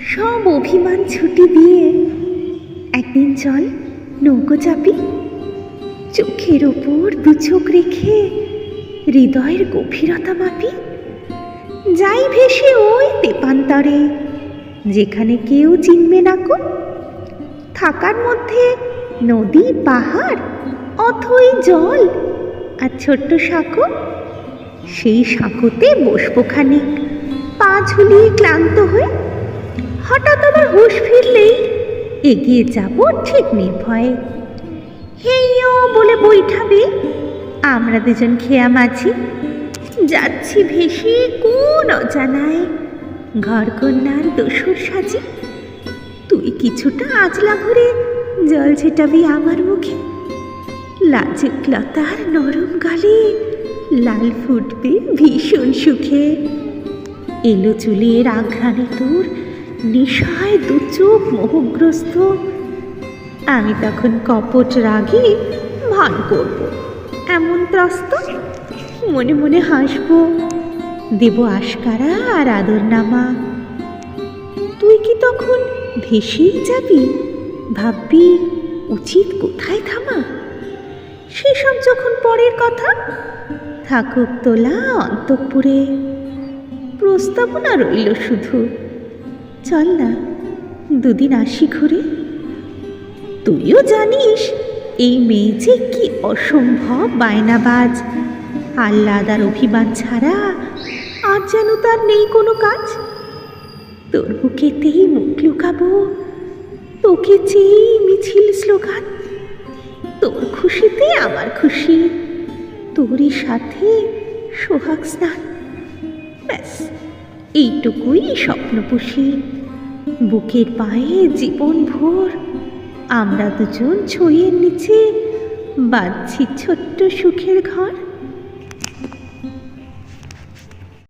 সব অভিমান ছুটি দিয়ে একদিন চল নৌকো চাপি। চোখের ওপর দু চোখ রেখে হৃদয়ের গভীরতা মাপি। যাই ভেসে ওই তেপান্তরে, যেখানে কেউ চিনবে না কো। থাকার মধ্যে নদী, পাহাড়, অথই জল আর ছোট্ট সাঁকো। সেই সাঁকোতে বসবো খানিক, পা ঝুলিয়ে ক্লান্ত হয়ে হঠাৎ আবার হুঁশ ফিরলেই এগিয়ে যাব ঠিক নির্ভয়ে। হেইও বলে বৈঠাবে। আমরা দুজন খেয়া মাছি যাচ্ছি ভেসে কোন অজানায়। ঘরকন্যার দোসর সাজি। তুই কিছুটা আজলা ঘুরে জল ছেটাবি আমার মুখে। লাজুক লতার নরম গালে লাল ফুটবে ভীষণ সুখে। এলো চুলের আঘ্রাণে তোর নিশায় দু চোখ মোহগ্রস্ত। আমি তখন কপট রাগে ভান করব। এমন ত্রস্ত, মনে মনে হাসবো, দেব আশকারা আর আদর নামা। তুই কি তখন ভেসেই যাবি? ভাববি, উচিত কোথায় থামা? সেসব যখন পরের কথা, থাকুক তোলা অন্তঃপুরে। প্রস্তাবনা রইল শুধু। চল না, দুদিন আসি ঘুরে। তুইও জানিস, এই মেয়ে যে কি অসম্ভব বায়নাবাজ। আহ্লাদ আর অভিমান ছাড়া আর যেন তার নেই কোনো কাজ। তোর বুকেতেই মুখ লুকাবো, তোকে চেয়েই মিছিল স্লোগান। তোর খুশিতে আমার খুশি, তোরই সাথে সোহাগ স্নান। ব্যাস। এইটুকুই স্বপ্ন পুষি। বুকের পায়ে জীবন ভোর। আমরা দুজন ছইয়ের নিচে বাঁধছি ছোট্ট সুখের ঘর।